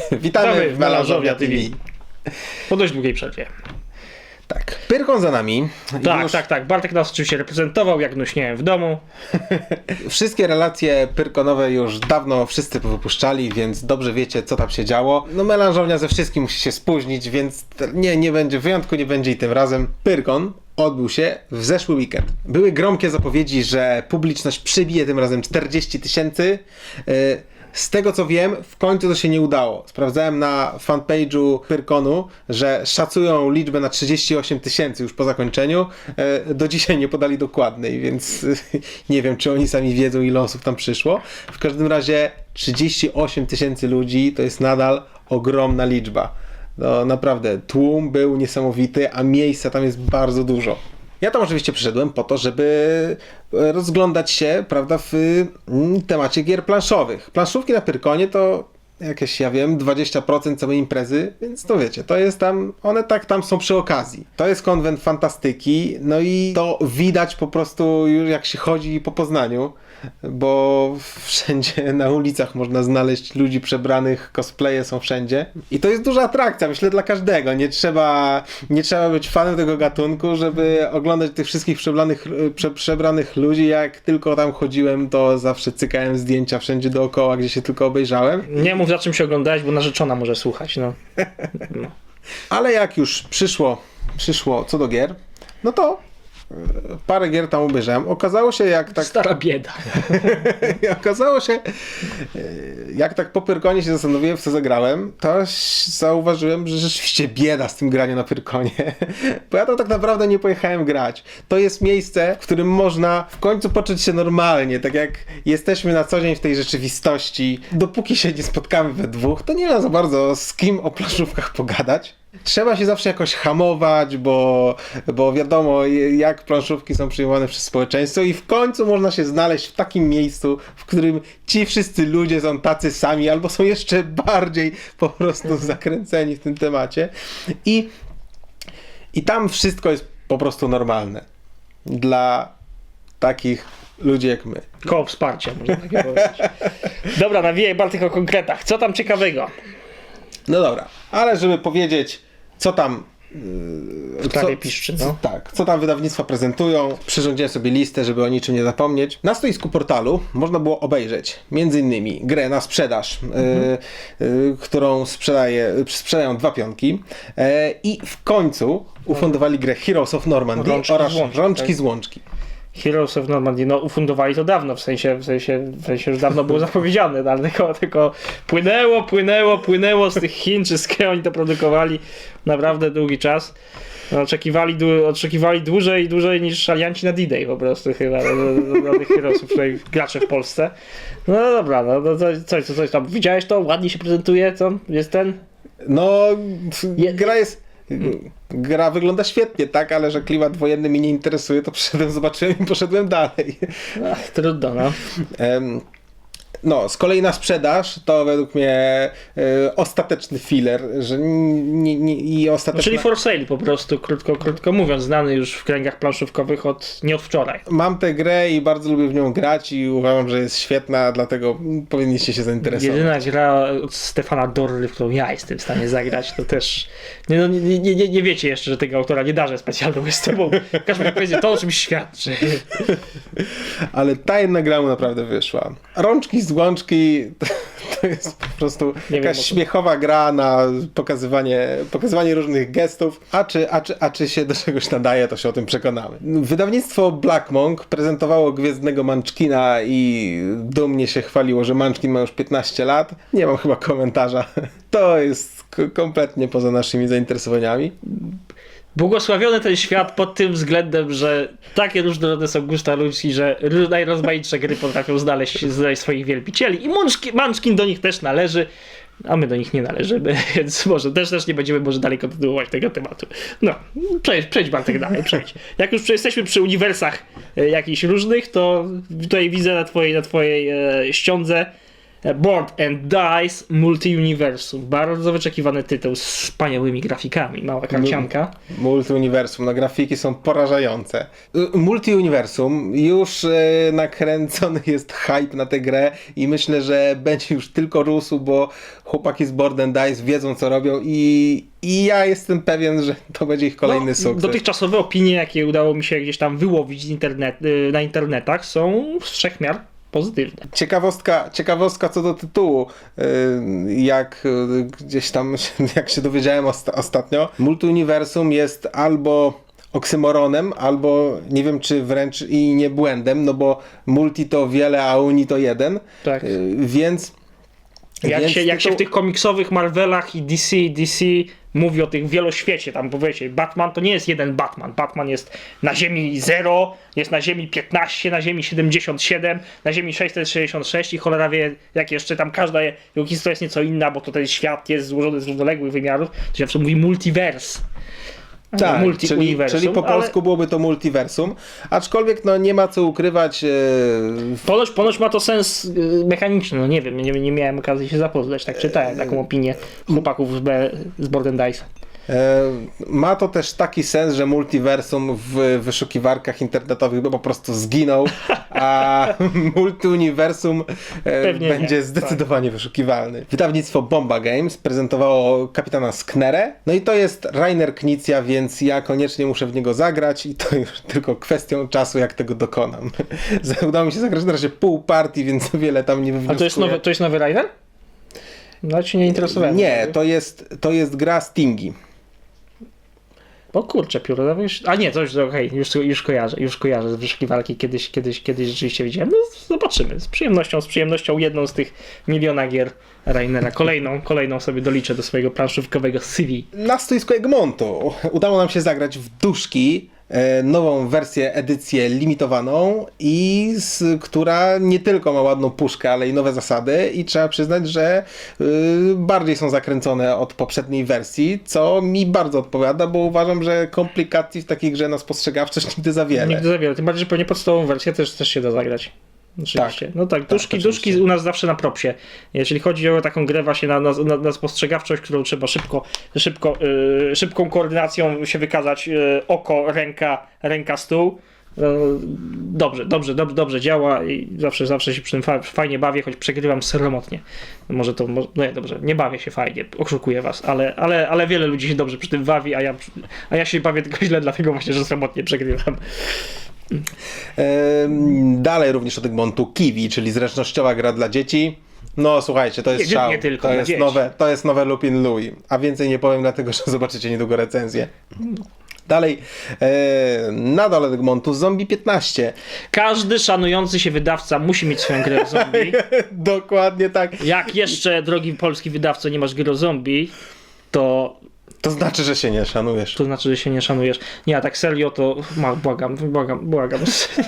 Witamy w TV. TV. Po dość długiej przerwie. Tak, Pyrkon za nami. Tak, Już tak, tak. Bartek nas oczywiście reprezentował, jak nuśniałem w domu. Wszystkie relacje pyrkonowe już dawno wszyscy wypuszczali, więc dobrze wiecie, co tam się działo. No melanżownia ze wszystkim musi się spóźnić, więc nie, nie będzie wyjątku, nie będzie i tym razem. Pyrkon odbył się w zeszły weekend. Były gromkie zapowiedzi, że publiczność przybije tym razem 40 tysięcy. Yy, Z tego co wiem, w końcu to się nie udało. Sprawdzałem na fanpage'u Pyrkonu, że szacują liczbę na 38 tysięcy już po zakończeniu. E, Do dzisiaj nie podali dokładnej, więc nie wiem, czy oni sami wiedzą, ile osób tam przyszło. W każdym razie 38 tysięcy ludzi to jest nadal ogromna liczba. No naprawdę, tłum był niesamowity, a miejsca tam jest bardzo dużo. Ja tam oczywiście przyszedłem po to, żeby e, rozglądać się, prawda, w mm, temacie gier planszowych. Planszówki na Pyrkonie to jakieś, ja wiem, 20% całej imprezy, więc to wiecie, to jest tam, one tak tam są przy okazji. To jest konwent fantastyki, no i to widać po prostu już jak się chodzi po Poznaniu, bo wszędzie na ulicach można znaleźć ludzi przebranych, cosplaye są wszędzie. I to jest duża atrakcja, myślę, dla każdego. Nie trzeba, nie trzeba być fanem tego gatunku, żeby oglądać tych wszystkich przebranych, prze, przebranych ludzi. Jak tylko tam chodziłem, to zawsze cykałem zdjęcia wszędzie dookoła, gdzie się tylko obejrzałem. Nie mów za czym się oglądałeś, bo narzeczona może słuchać, no. no. Ale jak już przyszło, przyszło co do gier, no to parę gier tam obejrzałem. Okazało się, jak tak Stara bieda. Okazało się, e, jak tak po Pyrkonie się zastanowiłem, w co zagrałem, to zauważyłem, że rzeczywiście bieda z tym graniem na Pyrkonie. Bo ja tam tak naprawdę nie pojechałem grać. To jest miejsce, w którym można w końcu poczuć się normalnie, tak jak jesteśmy na co dzień w tej rzeczywistości. Dopóki się nie spotkamy we dwóch, to nie ma za bardzo z kim o planszówkach pogadać. Trzeba się zawsze jakoś hamować, bo, bo wiadomo, jak planszówki są przyjmowane przez społeczeństwo, i w końcu można się znaleźć w takim miejscu, w którym ci wszyscy ludzie są tacy sami, albo są jeszcze bardziej po prostu zakręceni w tym temacie. I, i tam wszystko jest po prostu normalne. Dla takich ludzi jak my. Koło wsparcia, można tak powiedzieć. Dobra, nawijaj Bartek o konkretach. Co tam ciekawego? No dobra, ale żeby powiedzieć, co tam. yy, prawie piszczy, no. tak, co tam wydawnictwa prezentują. Przyrządziłem sobie listę, żeby o niczym nie zapomnieć. Na stoisku portalu można było obejrzeć między innymi grę na sprzedaż, yy, yy, którą sprzedaje, sprzedają dwa pionki. Yy, I w końcu ufundowali grę Heroes of Normandy Rączki oraz z łączki, Rączki tak. z łączki. Heroes of Normandy, no ufundowali to dawno, w sensie, w sensie, w sensie już dawno było zapowiedziane, no, ale tylko, tylko płynęło, płynęło, płynęło z tych Chin, czy z oni to produkowali naprawdę długi czas. No, oczekiwali, oczekiwali dłużej, dłużej niż alianci na D-Day po prostu chyba, do, do tych Heroesów, przynajmniej gracze w Polsce. No dobra, no to coś, coś, tam, widziałeś to? Ładnie się prezentuje, co? Jest ten? No, gra jest. Gra wygląda świetnie, tak, ale że klimat wojenny mnie nie interesuje, to przyszedłem, zobaczyłem i poszedłem dalej. Ach, trudno, no. No, z kolei na sprzedaż to według mnie e, ostateczny filler, że nie, nie, i ostateczna... Czyli for sale po prostu, krótko, krótko mówiąc, znany już w kręgach planszówkowych od, nie od wczoraj. Mam tę grę i bardzo lubię w nią grać i uważam, że jest świetna, dlatego powinniście się zainteresować. Jedyna gra od Stefana Dorry, w którą ja jestem w stanie zagrać, to też. Nie, no, nie, nie, nie, nie wiecie jeszcze, że tego autora nie darzę specjalną jest bo każdy mi powiedzie, to o czymś świadczy. Ale ta jedna gra mu naprawdę wyszła. Rączki z łączki to jest po prostu wiem, jakaś co- śmiechowa gra na pokazywanie, pokazywanie różnych gestów, a czy, a, czy, a czy się do czegoś nadaje, to się o tym przekonamy. Wydawnictwo Black Monk prezentowało Gwiezdnego Munchkina i dumnie się chwaliło, że Munchkin ma już 15 lat. Nie mam chyba komentarza. To jest kompletnie poza naszymi zainteresowaniami. Błogosławiony ten świat pod tym względem, że takie różnorodne są gusta ludzi, że najrozmaitsze gry potrafią znaleźć, znaleźć swoich wielbicieli i Munchkin, do nich też należy. A my do nich nie należymy, więc może też, też nie będziemy może dalej kontynuować tego tematu. No, przejdź, przejdź Bartek dalej, przejdź. Jak już jesteśmy przy uniwersach e, jakichś różnych, to tutaj widzę na twojej, na twojej e, ściądze Board and Dice Multi-Universum. Bardzo wyczekiwany tytuł z wspaniałymi grafikami. Mała karcianka. Multiuniwersum, no grafiki są porażające. Y, Multiuniwersum, już e, nakręcony jest hype na tę grę i myślę, że będzie już tylko rósł, bo chłopaki z Board and Dice wiedzą co robią i, i ja jestem pewien, że to będzie ich kolejny No, sukces. Dotychczasowe opinie, jakie udało mi się gdzieś tam wyłowić internet, y, na internetach, są z wszechmiar pozytywne. Ciekawostka, ciekawostka co do tytułu, y, jak y, gdzieś tam, jak się dowiedziałem osta- ostatnio, Multiuniwersum jest albo oksymoronem, albo nie wiem czy wręcz i nie błędem, no bo multi to wiele, a uni to jeden, Tak. Y, więc... Jak, więc się, jak się w tych komiksowych Marvelach i DC, DC mówi o tych wieloświecie, tam powiecie, Batman to nie jest jeden Batman. Batman jest na Ziemi 0, jest na Ziemi 15, na Ziemi 77, na Ziemi 666 i cholera wie, jak jeszcze tam każda jego historia jest nieco inna, bo to ten świat jest złożony z równoległych wymiarów. To się zawsze mówi multiverse. Tak, czyli, Multi-universum, czyli po ale- polsku byłoby to multiversum, aczkolwiek no nie ma co ukrywać, y, Ponoć, ponoć ma to sens y, mechaniczny, no nie wiem, nie, nie miałem okazji się zapoznać, tak czytałem taką opinię chłopaków z, B, z Board and Dice. E, Ma to też taki sens, że multiversum w wyszukiwarkach internetowych by po prostu zginął, a multiuniwersum e, Pewnie nie, będzie tak. zdecydowanie wyszukiwalny. Wydawnictwo Bomba Games prezentowało kapitana Sknerę, no i to jest Rainer Knizia, więc ja koniecznie muszę w niego zagrać i to już tylko kwestią czasu, jak tego dokonam. Udało mi się zagrać na razie pół partii, więc wiele tam nie A wywnioskuję. to jest nowy, to jest nowy Rider? No się nie interesowałem. Nie, to jest, to jest gra Stingi. O kurczę, pióro, no już... A nie, to już, okej, już, już kojarzę, już kojarzę z wyszukiwarki, kiedyś, kiedyś, kiedyś rzeczywiście widziałem. No zobaczymy, z przyjemnością, z przyjemnością jedną z tych miliona gier Rainera, kolejną, kolejną sobie doliczę do swojego planszówkowego CV. Na stoisku Egmontu. Udało nam się zagrać w duszki, nową wersję, edycję limitowaną i z, która nie tylko ma ładną puszkę, ale i nowe zasady i trzeba przyznać, że y, bardziej są zakręcone od poprzedniej wersji, co mi bardzo odpowiada, bo uważam, że komplikacji w takiej grze na spostrzegawczość nigdy za wiele. Nigdy za wiele, tym bardziej, że pewnie podstawową wersję też, też się da zagrać. Oczywiście. Tak. No tak, duszki, oczywiście. duszki u nas zawsze na propsie. Jeśli chodzi o taką grę właśnie na, na, na, na spostrzegawczość, którą trzeba szybko, szybko, yy, szybką koordynacją się wykazać yy, oko, ręka, ręka, stół. Yy, Dobrze, dobrze, dobrze, dobrze działa i zawsze, zawsze się przy tym fa- fajnie bawię, choć przegrywam seromotnie. Może to, no nie, dobrze, nie bawię się fajnie, oszukuję was, ale, ale, ale wiele ludzi się dobrze przy tym bawi, a ja, a ja się bawię tylko źle, dlatego właśnie, że seromotnie przegrywam. Dalej również od Egmontu Kiwi, czyli zręcznościowa gra dla dzieci. No słuchajcie, to jest Nie, szał. nie tylko to, jest dzieci. nowe, to jest nowe Lupin Louis. A więcej nie powiem, dlatego że zobaczycie niedługo recenzję. Dalej, e, nadal Egmontu Zombie 15. Każdy szanujący się wydawca musi mieć swoją grę o zombie. Dokładnie tak. Jak jeszcze, drogi polski wydawco, nie masz gry o zombie, to To znaczy, że się nie szanujesz. to znaczy, że się nie szanujesz. Nie, a tak serio to ma, błagam, błagam, błagam.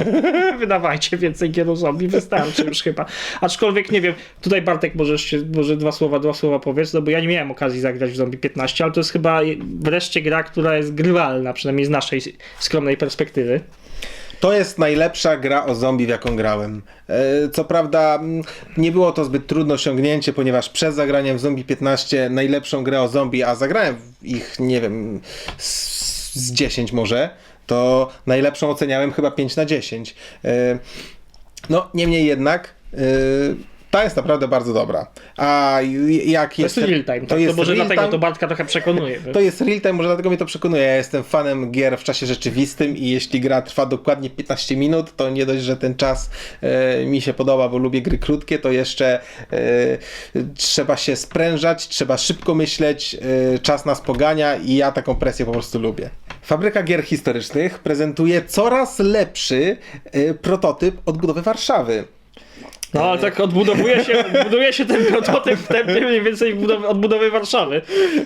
Wydawajcie więcej gier zombie, wystarczy już chyba. Aczkolwiek nie wiem, tutaj Bartek możesz się, może dwa słowa, dwa słowa powiedz, no bo ja nie miałem okazji zagrać w Zombie 15, ale to jest chyba wreszcie gra, która jest grywalna, przynajmniej z naszej skromnej perspektywy. To jest najlepsza gra o zombie, w jaką grałem. E, Co prawda, nie było to zbyt trudne osiągnięcie, ponieważ przed zagraniem w Zombie 15 najlepszą grę o zombie, a zagrałem ich, nie wiem, z, z 10 może, to najlepszą oceniałem chyba 5 na 10. E, No, niemniej jednak. Ta jest naprawdę bardzo dobra. A jak To jest real time, to, to może real dlatego time. to Bartka trochę przekonuje. To jest real time, może dlatego mnie to przekonuje. Ja jestem fanem gier w czasie rzeczywistym i jeśli gra trwa dokładnie 15 minut, to nie dość, że ten czas e, mi się podoba, bo lubię gry krótkie, to jeszcze e, trzeba się sprężać, trzeba szybko myśleć, e, czas nas pogania i ja taką presję po prostu lubię. Fabryka Gier Historycznych prezentuje coraz lepszy prototyp odbudowy Warszawy. No ale tak odbudowuje się, odbuduje się ten prototyp w tempie mniej więcej budowy, odbudowy Warszawy.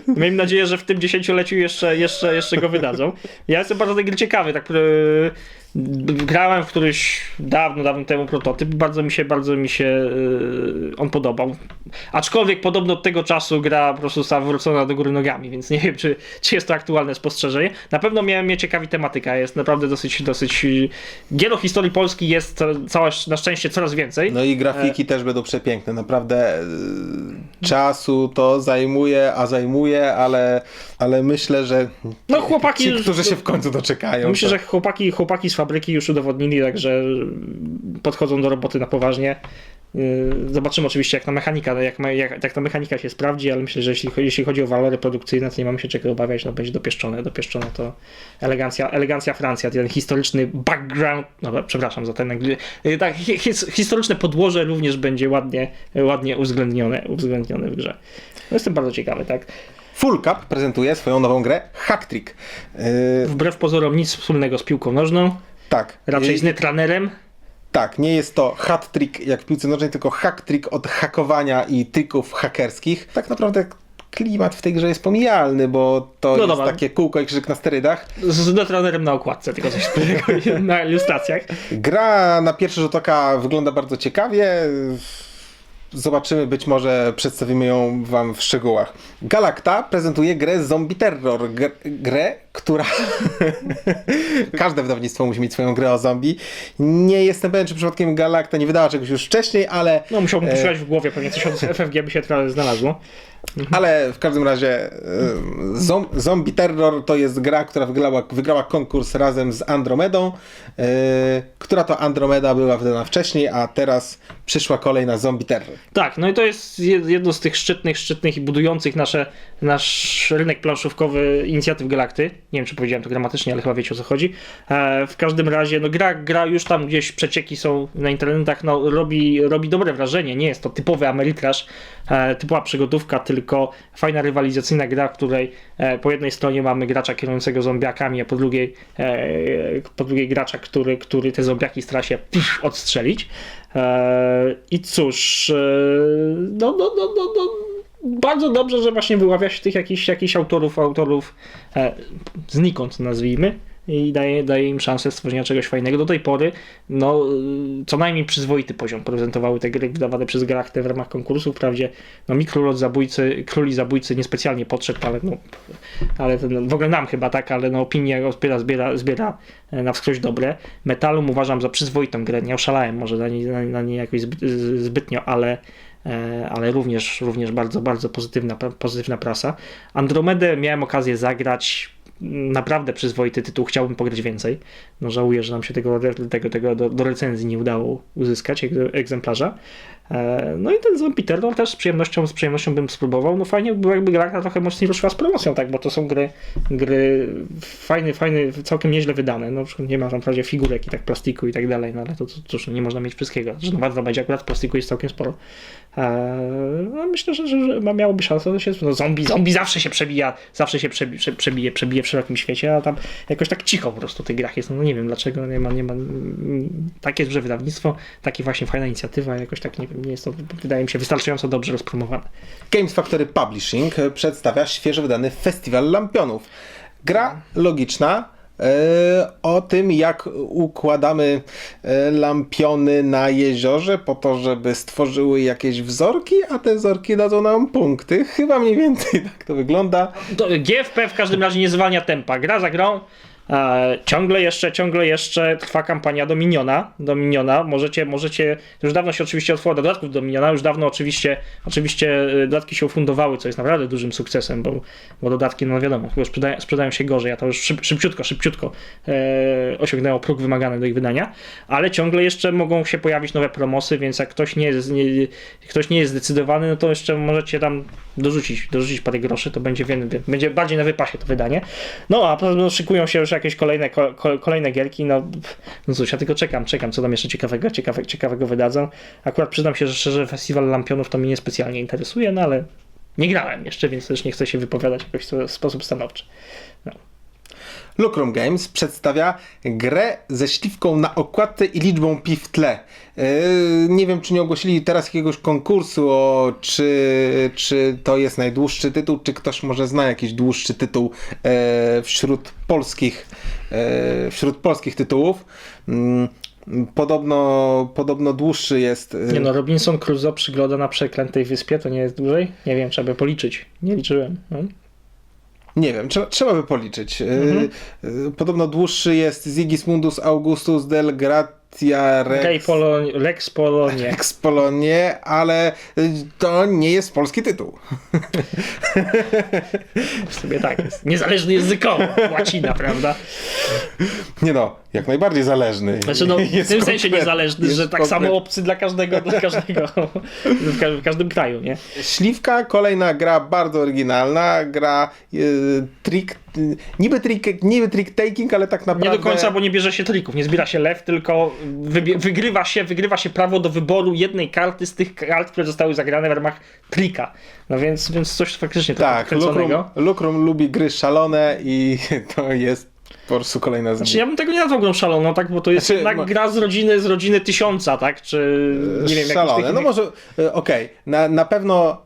Miejmy nadzieję, że w tym dziesięcioleciu jeszcze, jeszcze, jeszcze go wydadzą. Ja jestem bardzo ciekawy, tak e, Grałem w któryś dawno, dawno temu prototyp. Bardzo mi się, bardzo mi się yy, on podobał. Aczkolwiek podobno od tego czasu gra po prostu została wywrócona do góry nogami, więc nie wiem, czy, czy jest to aktualne spostrzeżenie. Na pewno mnie, mnie ciekawi tematyka. Jest naprawdę dosyć, dosyć. Gier o historii Polski jest całe, na szczęście coraz więcej. No i grafiki też będą przepiękne. Naprawdę y, czasu to zajmuje, a zajmuje, ale, ale myślę, że No chłopaki ci, którzy się w końcu doczekają. Myślę, to- że chłopaki, chłopaki z fabryki już udowodnili, także podchodzą do roboty na poważnie. Yy, Zobaczymy oczywiście, jak ta mechanika, jak, jak, jak ta mechanika się sprawdzi, ale myślę, że jeśli, chodzi- jeśli chodzi o walory produkcyjne, to nie mamy się czego obawiać, no będzie dopieszczone. Dopieszczone to elegancja, elegancja Francja, ten historyczny background, no przepraszam za ten, yy, tak, hi- his, historyczne podłoże również będzie ładnie, ładnie uwzględnione, uwzględnione w grze. No jestem bardzo ciekawy, tak. Full Cup prezentuje swoją nową grę Hacktrick. Yy, Wbrew pozorom nic wspólnego z piłką nożną, tak. raczej z netranerem. Tak, nie jest to hat trick jak w piłce nożnej, tylko hack trick od hakowania i trików hakerskich. Tak naprawdę klimat w tej grze jest pomijalny, bo to No jest dobra. takie kółko i krzyżyk na sterydach. Z netranerem na okładce, tylko coś wspólnego na ilustracjach. Gra na pierwszy rzut oka wygląda bardzo ciekawie. Zobaczymy, być może przedstawimy ją wam w szczegółach. Galacta prezentuje grę Zombie Terror. Gr- grę, która... Każde wydawnictwo musi mieć swoją grę o zombie. Nie jestem pewien, czy przypadkiem Galacta nie wydała czegoś już wcześniej, ale... No musiałbym E. poszukać w głowie, pewnie coś od FFG by się trochę znalazło. Ale w każdym razie e, zom, Zombie Terror to jest gra, która wygrała, wygrała konkurs razem z Andromedą, e, która to Andromeda była wydana wcześniej, a teraz przyszła kolej na Zombie Terror. Tak, no i to jest jed- jedno z tych szczytnych, szczytnych i budujących nasze, nasz rynek planszówkowy inicjatyw Galakty. Nie wiem, czy powiedziałem to gramatycznie, ale chyba wiecie o co chodzi. E, w każdym razie, no gra, gra już tam gdzieś przecieki są na internetach, no robi, robi dobre wrażenie. Nie jest to typowy Ameritrash, e, typowa przygodówka, tylko fajna rywalizacyjna gra, w której e, po jednej stronie mamy gracza kierującego zombiakami, a po drugiej, e, po drugiej gracza, który, który te zombiaki stara się pff, odstrzelić. E, I cóż, e, no, no, no, no, no, bardzo dobrze, że właśnie wyławia się tych jakichś, jakichś autorów, autorów e, znikąd nazwijmy i daje, daje im szansę stworzenia czegoś fajnego. Do tej pory, no, co najmniej przyzwoity poziom prezentowały te gry wydawane przez Galachtę w ramach konkursu. Wprawdzie, no, mi Królot Zabójcy, Króli Zabójcy niespecjalnie podszedł, ale no, ale ten, w ogóle nam chyba tak, ale no, opinie zbiera, zbiera, zbiera na wskroś dobre. Metalum uważam za przyzwoitą grę, nie oszalałem może na niej, na, na niej jakoś zbyt, zbytnio, ale ale również, również bardzo, bardzo pozytywna, pozytywna prasa. Andromedę miałem okazję zagrać, naprawdę przyzwoity tytuł, chciałbym pograć więcej. No żałuję, że nam się tego, tego, tego do, do recenzji nie udało uzyskać egzemplarza. E, No i ten Zombie Terror też z przyjemnością, z przyjemnością bym spróbował. No fajnie by było, jakby gra trochę mocniej ruszyła z promocją, tak, bo to są gry, gry fajny, fajny, całkiem nieźle wydane. No nie ma tam wprawdzie figurek i tak plastiku i tak dalej, no ale to, to cóż, no, nie można mieć wszystkiego. Zresztą warto będzie akurat plastiku jest całkiem sporo. E, No myślę, że, że, że miałoby szansę, się, no zombie, zombie zawsze się przebija, zawsze się przebi, prze- przebije, przebije w szerokim świecie, a tam jakoś tak cicho po prostu w tych grach jest, no nie wiem dlaczego, nie ma, nie ma, mm, takie jest duże wydawnictwo, takie właśnie fajna inicjatywa, jakoś tak nie wiem, nie jest to, wydaje mi się, wystarczająco dobrze rozpromowane. Games Factory Publishing przedstawia świeżo wydany Festiwal Lampionów. Gra logiczna e, o tym, jak układamy e, lampiony na jeziorze po to, żeby stworzyły jakieś wzorki, a te wzorki dadzą nam punkty. Chyba mniej więcej tak to wygląda. GFP w każdym razie nie zwalnia tempa. Gra za grą. Ciągle jeszcze, ciągle jeszcze trwa kampania Dominiona. Dominiona. Możecie, możecie, już dawno się oczywiście otworzyło dodatków do Dominiona, już dawno oczywiście, oczywiście e, dodatki się ufundowały, co jest naprawdę dużym sukcesem, bo, bo dodatki, no wiadomo, chyba sprzedają, sprzedają się gorzej, a to już szyb, szybciutko, szybciutko e, osiągnęło próg wymagany do ich wydania, ale ciągle jeszcze mogą się pojawić nowe promosy, więc jak ktoś nie jest, nie, ktoś nie jest zdecydowany, no to jeszcze możecie tam dorzucić, dorzucić parę groszy, to będzie, będzie bardziej na wypasie to wydanie. No a szykują się już jakieś kolejne, ko, ko, kolejne gierki, no, no cóż, ja tylko czekam, czekam, co tam jeszcze ciekawego, ciekawe, ciekawego wydadzą. Akurat przyznam się, że szczerze Festiwal Lampionów to mnie niespecjalnie interesuje, no ale nie grałem jeszcze, więc też nie chcę się wypowiadać w jakiś sposób stanowczy. No. Lucrum Games przedstawia grę ze śliwką na okładce i liczbą pi w tle. Yy, nie wiem, czy nie ogłosili teraz jakiegoś konkursu, o, czy, czy to jest najdłuższy tytuł, czy ktoś może zna jakiś dłuższy tytuł e, wśród polskich, e, wśród polskich tytułów. Mm, Podobno, podobno dłuższy jest. e, Nie no, Robinson Crusoe przygoda na przeklętej wyspie to nie jest dłużej? Nie wiem, trzeba by policzyć. Nie liczyłem. No. Nie wiem, trzeba, trzeba by policzyć. Yy, Mhm. yy, Podobno dłuższy jest Sigismundus Augustus del Gratia Rex. Polon, Lex Polonie. Ex Polonie, ale to nie jest polski tytuł. Sobie tak jest. Niezależny językowo. Łacina, prawda? Nie no, jak najbardziej zależny. Znaczy no, w tym sensie niezależny, że tak konkret- samo obcy dla każdego, dla każdego, w, ka- w każdym kraju, nie? Śliwka, kolejna gra bardzo oryginalna, gra y, trick, niby trick, niby trick taking, ale tak naprawdę... Nie do końca, bo nie bierze się trików, nie zbiera się lew, tylko wygrywa, się, wygrywa się prawo do wyboru jednej karty z tych kart, które zostały zagrane w ramach trika. No więc, więc coś faktycznie Tak, kręconego. Lucrum lubi gry szalone i to jest po prostu kolejna z Znaczy ja bym tego nie nazwał grą szaloną, tak, bo to jest Znaczy, jednak mo- gra z rodziny, z rodziny tysiąca, tak, czy nie wiem, Szalone, takie no może, y, okej, na, na pewno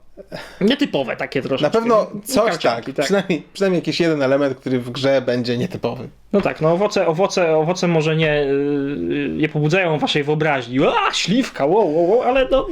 nietypowe takie troszeczkę. Na pewno No, coś karcianki, tak, Przynajmniej, przynajmniej jakiś jeden element, który w grze będzie nietypowy. No tak, no owoce, owoce, owoce może nie, yy, nie pobudzają waszej wyobraźni. A, śliwka, wow, wow, wow, ale no,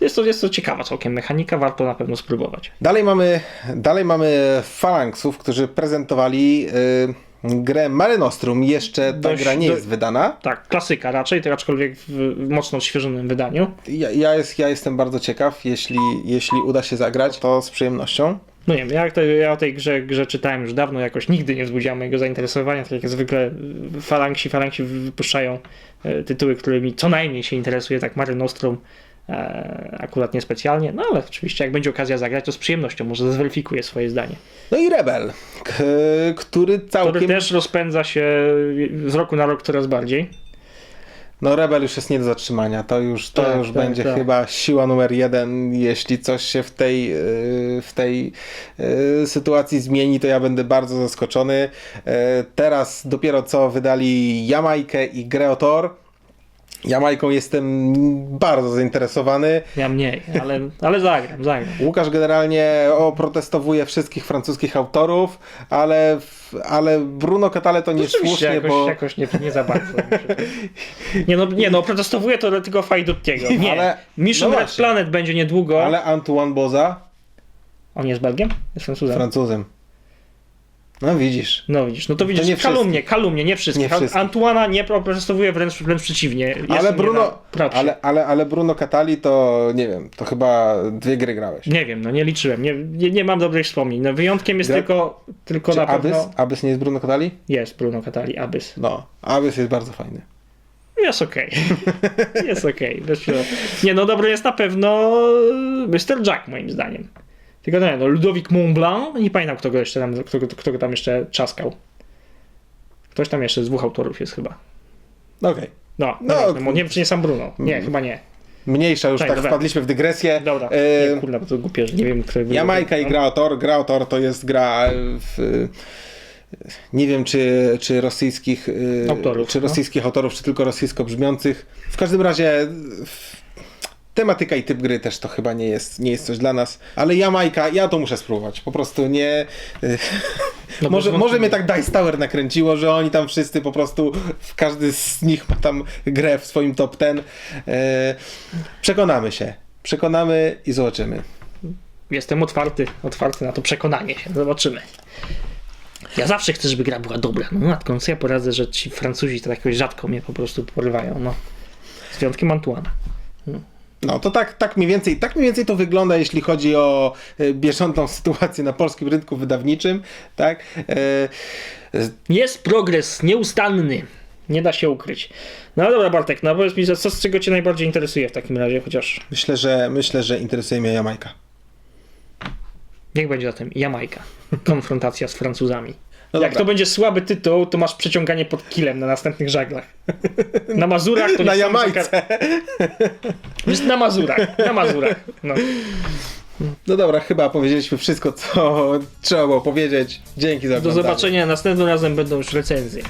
jest, to, jest to ciekawa całkiem mechanika, warto na pewno spróbować. Dalej mamy, dalej mamy Phalanxów, którzy prezentowali y, grę Mare Nostrum. Jeszcze ta Dość- gra nie do- jest wydana. Tak, klasyka raczej, to aczkolwiek w, mocno odświeżonym wydaniu. Ja, ja, jest, ja jestem bardzo ciekaw, jeśli, jeśli uda się zagrać, to z przyjemnością. No nie wiem, ja, te, ja o tej grze, grze czytałem już dawno, jakoś nigdy nie wzbudziła mojego zainteresowania, tak jak zwykle falanksi, falanksi wypuszczają y, tytuły, którymi co najmniej się interesuje, tak Mare Nostrum e, akurat niespecjalnie, no ale oczywiście jak będzie okazja zagrać, to z przyjemnością, może zweryfikuję swoje zdanie. No i Rebel, który całkiem... Który też rozpędza się z roku na rok coraz bardziej. No Rebel już jest nie do zatrzymania. To już, to Tak, już tak, będzie tak. chyba siła numer jeden. Jeśli coś się w tej, yy, w tej yy, sytuacji zmieni, to ja będę bardzo zaskoczony. Yy, Teraz dopiero co wydali Jamajkę i Greotor. Jamajką jestem bardzo zainteresowany. Ja mniej, ale, ale zagram, zagram. Łukasz generalnie oprotestowuje wszystkich francuskich autorów, ale, ale Bruno Catale to Rzeczywiście niesłusznie, jakoś, bo... jakoś nie, nie za bardzo. Nie no, nie no, protestowuję to tylko Fajduttiego. Nie, Ale- Mission no Red. Planet będzie niedługo. Ale Antoine Boza On jest Belgiem? Jest Francuzem? Francuzem. No widzisz. No widzisz, no to widzisz, nie kalumnie, kalumnie, nie wszystkich. Nie wszystkich. Antuana nie protestowuje wręcz, wręcz przeciwnie. Ale Bruno, ale, ale, ale Bruno Catali to nie wiem, to chyba dwie gry grałeś. Nie wiem, no nie liczyłem, nie, nie, nie mam dobrych wspomnień. No, wyjątkiem jest Gra- tylko, tylko Czy na Abyss? pewno... Abyss nie jest Bruno Catali? Jest Bruno Catali, Abyss. No, Abyss jest bardzo fajny. Jest okej. jest okej. problemu. Nie, no dobry jest na pewno Mr. Jack moim zdaniem. Tylko nie, no Ludovic Montblanc, nie pamiętam kto go jeszcze tam, kto, kto go tam jeszcze czaskał. Ktoś tam jeszcze z dwóch autorów jest chyba. No Okej. No, No, no nie wiem, nie wiem czy nie sam Bruno. Nie, chyba nie. Mniejsza już Tak, tak dobra. wpadliśmy w dygresję. Dobra, E, nie, bo to głupie, że nie wiem, który Jamajka i no. Graotor. Graotor to jest gra w... Nie wiem, czy, czy rosyjskich y, Autorów, czy no. rosyjskich autorów, czy tylko rosyjsko brzmiących. W każdym razie w- tematyka i typ gry też to chyba nie jest, nie jest coś dla nas. Ale Jamajka, ja to muszę spróbować. Po prostu nie... y, No, może, może mnie tak Dice Tower nakręciło, że oni tam wszyscy po prostu, każdy z nich ma tam grę w swoim top ten. E, przekonamy się. Przekonamy i zobaczymy. Jestem otwarty, otwarty na to przekonanie się. Zobaczymy. Ja zawsze chcę, żeby gra była dobra. No matką, co ja poradzę, że ci Francuzi to jakoś rzadko mnie po prostu porywają. No. Z wyjątkiem Antuana. No to tak, tak, mniej więcej, tak mniej więcej to wygląda, jeśli chodzi o e, bieżącą sytuację na polskim rynku wydawniczym. Tak? E, Jest progres nieustanny. Nie da się ukryć. No dobra, Bartek, no powiedz mi, co z czego cię najbardziej interesuje w takim razie, chociaż myślę, że, myślę, że interesuje mnie Jamajka. niech będzie zatem Jamajka. Konfrontacja z Francuzami. No Jak dobra. to będzie słaby tytuł, to masz przeciąganie pod kilem na następnych żaglach. Na Mazurach to nie Na są Jamajce. Jest na Mazurach. Na Mazurach. No. No dobra, chyba powiedzieliśmy wszystko, co trzeba było powiedzieć. Dzięki za Do oglądanie. zobaczenia, następnym razem będą już recenzje.